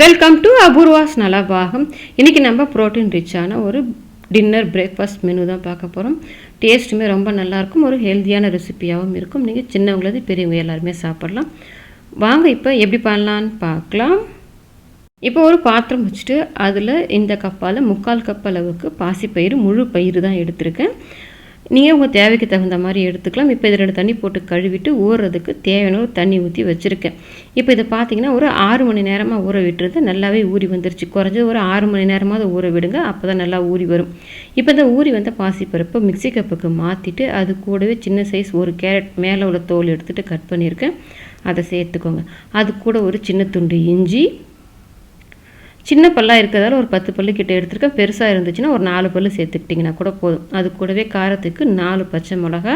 Welcome to Apoorva's Nalabagam இன்றைக்கி நம்ம protein ரிச்சான ஒரு டின்னர் பிரேக்ஃபாஸ்ட் மெனு தான் பார்க்க போகிறோம் டேஸ்ட்டுமே ரொம்ப நல்லாயிருக்கும். ஒரு ஹெல்த்தியான ரெசிபியாகவும் இருக்கும். நீங்கள் சின்னவங்களது பெரியவங்க எல்லாருமே சாப்பிட்லாம். வாங்க இப்போ எப்படி பண்ணலான்னு பார்க்கலாம். இப்போ ஒரு பாத்திரம் வச்சுட்டு அதில் இந்த கப்பால் முக்கால் கப் அளவுக்கு பாசிப்பயிறு முழு பயிறு தான் எடுத்திருக்கேன். நீங்கள் உங்கள் தேவைக்கு தகுந்த மாதிரி எடுத்துக்கலாம். இப்போ இது ரெண்டு தண்ணி போட்டு கழுவிட்டு ஊறுறதுக்கு தேவையான ஒரு தண்ணி ஊற்றி வச்சுருக்கேன். இப்போ இதை பார்த்தீங்கன்னா ஒரு ஆறு மணி நேரமாக ஊற விட்டுறது நல்லாவே ஊறி வந்துருச்சு. குறைஞ்சது ஒரு ஆறு மணி நேரமாவது ஊற விடுங்க அப்போ தான் நல்லா ஊறி வரும். இப்போ இந்த ஊறி வந்த பாசிப்பருப்பை மிக்சி கப்புக்கு மாற்றிட்டு அது கூடவே சின்ன சைஸ் ஒரு கேரட் மேலே உள்ள தோல் எடுத்துகிட்டு கட் பண்ணியிருக்கேன். அதை சேர்த்துக்கோங்க. அது கூட ஒரு சின்ன துண்டு இஞ்சி சின்ன பல்லாக இருக்கிறதால ஒரு பத்து பல்லு கிட்ட எடுத்துருக்கேன். பெருசாக இருந்துச்சுன்னா ஒரு நாலு பல்லு சேர்த்துக்கிட்டிங்கன்னா கூட போதும். அது கூடவே காரத்துக்கு நாலு பச்சை மிளகா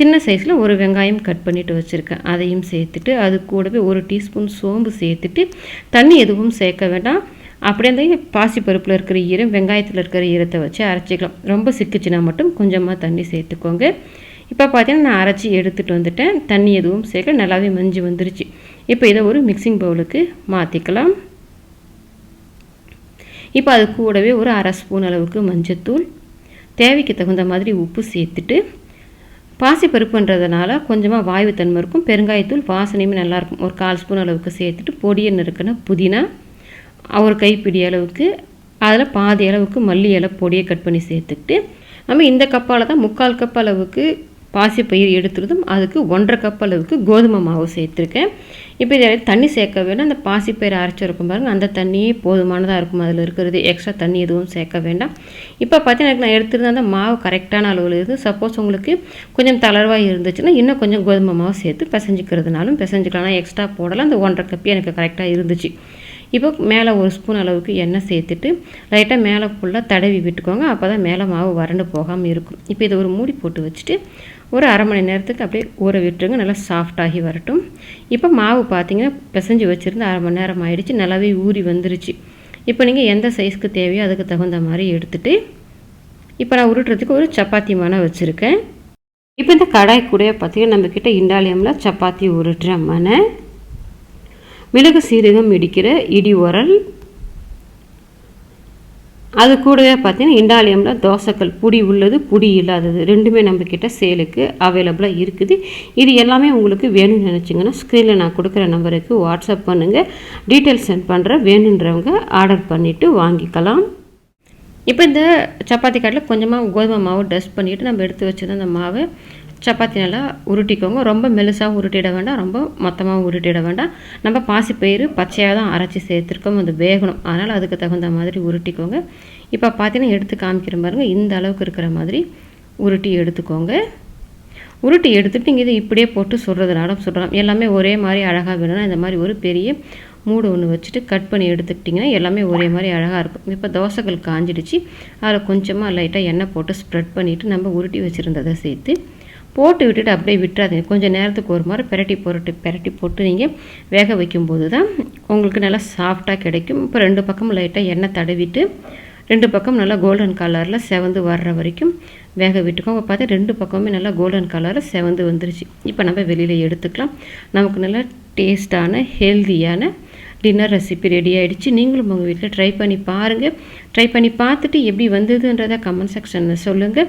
சின்ன சைஸில் ஒரு வெங்காயம் கட் பண்ணிவிட்டு வச்சுருக்கேன். அதையும் சேர்த்துட்டு அது கூடவே ஒரு டீஸ்பூன் சோம்பு சேர்த்துட்டு தண்ணி எதுவும் சேர்க்க வேண்டாம். அப்படியே அந்த பாசிப்பருப்பில் இருக்கிற ஈரம் வெங்காயத்தில் இருக்கிற ஈரத்தை வச்சு அரைச்சிக்கலாம். ரொம்ப சிக்குச்சுன்னா மட்டும் கொஞ்சமாக தண்ணி சேர்த்துக்கோங்க. இப்போ பார்த்தீங்கன்னா நான் அரைச்சி எடுத்துகிட்டு வந்துட்டேன். தண்ணி எதுவும் சேர்க்க நல்லாவே மஞ்சு வந்துருச்சு. இப்போ இதை ஒரு மிக்சிங் பவுலுக்கு மாற்றிக்கலாம் இப்போ அது கூடவே ஒரு அரை ஸ்பூன் அளவுக்கு மஞ்சத்தூள் தேவைக்கு தகுந்த மாதிரி உப்பு சேர்த்துட்டு பாசி பருப்புன்றதுனால கொஞ்சமாக வாய்வு தன்மை இருக்கும் பெருங்காயத்தூள் வாசனையுமே நல்லாயிருக்கும் ஒரு கால் ஸ்பூன் அளவுக்கு சேர்த்துட்டு பொடியை நறுக்கின புதினா ஒரு கைப்பிடி அளவுக்கு அதில் பாதி அளவுக்கு மல்லி இலை பொடியை கட் பண்ணி சேர்த்துக்கிட்டு நம்ம இந்த கப்பால் தான் முக்கால் கப் அளவுக்கு பாசிப்பயிர் எடுத்துருதும் அதுக்கு ஒன்றரை கப் அளவுக்கு கோதுமை மாவு சேர்த்துருக்கேன். இப்போ இதில் தண்ணி சேர்க்க வேண்டாம். அந்த பாசிப்பயிர் அரைச்சிருக்கும் பாருங்கள் அந்த தண்ணியே போதுமானதாக இருக்கும். அதில் இருக்கிறது எக்ஸ்ட்ரா தண்ணி எதுவும் சேர்க்க வேண்டாம். இப்போ பார்த்தீங்கன்னா எனக்கு நான் எடுத்துருந்த அந்த மாவு கரெக்டான அளவில் இருந்து சப்போஸ் உங்களுக்கு கொஞ்சம் தளர்வாக இருந்துச்சுன்னா இன்னும் கொஞ்சம் கோதுமை மாவு சேர்த்து பிசைஞ்சிக்கிறதுனாலும் பிசைஞ்சிக்கலாம். எக்ஸ்ட்ரா போடலாம் அந்த ஒன்றரை கப்பி எனக்கு கரெக்டாக இருந்துச்சு. இப்போ மேலே ஒரு ஸ்பூன் அளவுக்கு எண்ணெய் சேர்த்துட்டு லைட்டாக மேலே ஃபுல்லாக தடவி விட்டுக்கோங்க. அப்போ தான் மேலே மாவு வறண்டு போகாமல் இருக்கும். இப்போ இதை ஒரு மூடி போட்டு வச்சுட்டு ஒரு அரை மணி நேரத்துக்கு அப்படியே ஊற விட்டுருங்க. நல்லா சாஃப்டாகி வரட்டும். இப்போ மாவு பார்த்தீங்கன்னா பிசைஞ்சு வச்சுருந்து அரை மணி நேரம் ஆகிடுச்சு நல்லாவே ஊறி வந்துருச்சு. இப்போ நீங்கள் எந்த சைஸ்க்கு தேவையோ அதுக்கு தகுந்த மாதிரி எடுத்துகிட்டு இப்போ நான் உருட்டுறதுக்கு ஒரு சப்பாத்தி மனை வச்சுருக்கேன். இப்போ இந்த கடாய் கூட பார்த்தீங்கன்னா நம்மக்கிட்ட இண்டாலியமில் சப்பாத்தி உருட்டுற மனை மிளகு சீரகம் இடிக்கிற இடி உரல் அது கூடவே பார்த்தீங்கன்னா இண்டாலியமில் தோசைக்கல் புடி உள்ளது புடி இல்லாதது. ரெண்டுமே நம்மக்கிட்ட சேலுக்கு அவைலபிளாக இருக்குது. இது எல்லாமே உங்களுக்கு வேணும்னு நினச்சிங்கன்னா ஸ்க்ரீனில் நான் கொடுக்குற நம்பருக்கு வாட்ஸ்அப் பண்ணுங்கள் டீட்டெயில்ஸ் சென்ட் பண்ணுற வேணுன்றவங்க ஆர்டர் பண்ணிவிட்டு வாங்கிக்கலாம். இப்போ இந்த சப்பாத்தி காட்டில் கொஞ்சமாக கோதுமை மாவு டஸ்ட் பண்ணிவிட்டு நம்ம எடுத்து வச்சுருந்த அந்த மாவை சப்பாத்தி நல்லா உருட்டிக்கோங்க. ரொம்ப மெலுசாக உருட்டிட வேண்டாம். ரொம்ப மொத்தமாக உருட்டிட வேண்டாம். நம்ம பாசிப்பயிறு பச்சையாக தான் அரைச்சி சேர்த்துருக்கோம். அது வேகணும். அதனால் அதுக்கு தகுந்த மாதிரி உருட்டிக்கோங்க. இப்போ பார்த்தீங்கன்னா எடுத்து காமிக்கிற பாருங்கள் இந்த அளவுக்கு இருக்கிற மாதிரி உருட்டி எடுத்துக்கோங்க. உருட்டி எடுத்துட்டு நீங்கள் இதை இப்படியே போட்டு சுடுறதுனால சுடலாம். எல்லாமே ஒரே மாதிரி அழகாக வேணும்னா இந்த மாதிரி ஒரு பெரிய மூடு ஒன்று வச்சுட்டு கட் பண்ணி எடுத்துக்கிட்டிங்கன்னா எல்லாமே ஒரே மாதிரி அழகாக இருக்கும். இப்போ தோசைகள் காஞ்சிடுச்சு. அதில் கொஞ்சமாக லைட்டாக எண்ணெய் போட்டு ஸ்ப்ரெட் பண்ணிவிட்டு நம்ம உருட்டி வச்சுருந்ததை சேர்த்து போட்டு விட்டுட்டு அப்படியே விட்டுறாதீங்க. கொஞ்சம் நேரத்துக்கு ஒரு மாதிரி பெரட்டி போட்டு பெரட்டி போட்டு நீங்கள் வேக வைக்கும்போது தான் உங்களுக்கு நல்லா சாஃப்டாக கிடைக்கும். இப்போ ரெண்டு பக்கம் லைட்டாக எண்ணெய் தடவிட்டு ரெண்டு பக்கம் நல்லா கோல்டன் கலரில் செவந்து வர்ற வரைக்கும் வேக விட்டுக்கோங்க. பார்த்தா ரெண்டு பக்கமுமே நல்லா கோல்டன் கலரில் செவந்து வந்துருச்சு. இப்போ நம்ம வெளியில் எடுத்துக்கலாம். நமக்கு நல்லா டேஸ்டான ஹெல்த்தியான டின்னர் ரெசிபி ரெடி ஆகிடுச்சு நீங்களும் உங்கள் வீட்டில் ட்ரை பண்ணி பாருங்கள் ட்ரை பண்ணி பார்த்துட்டு எப்படி வந்ததுன்றதை கமெண்ட் செக்ஷனில் சொல்லுங்கள்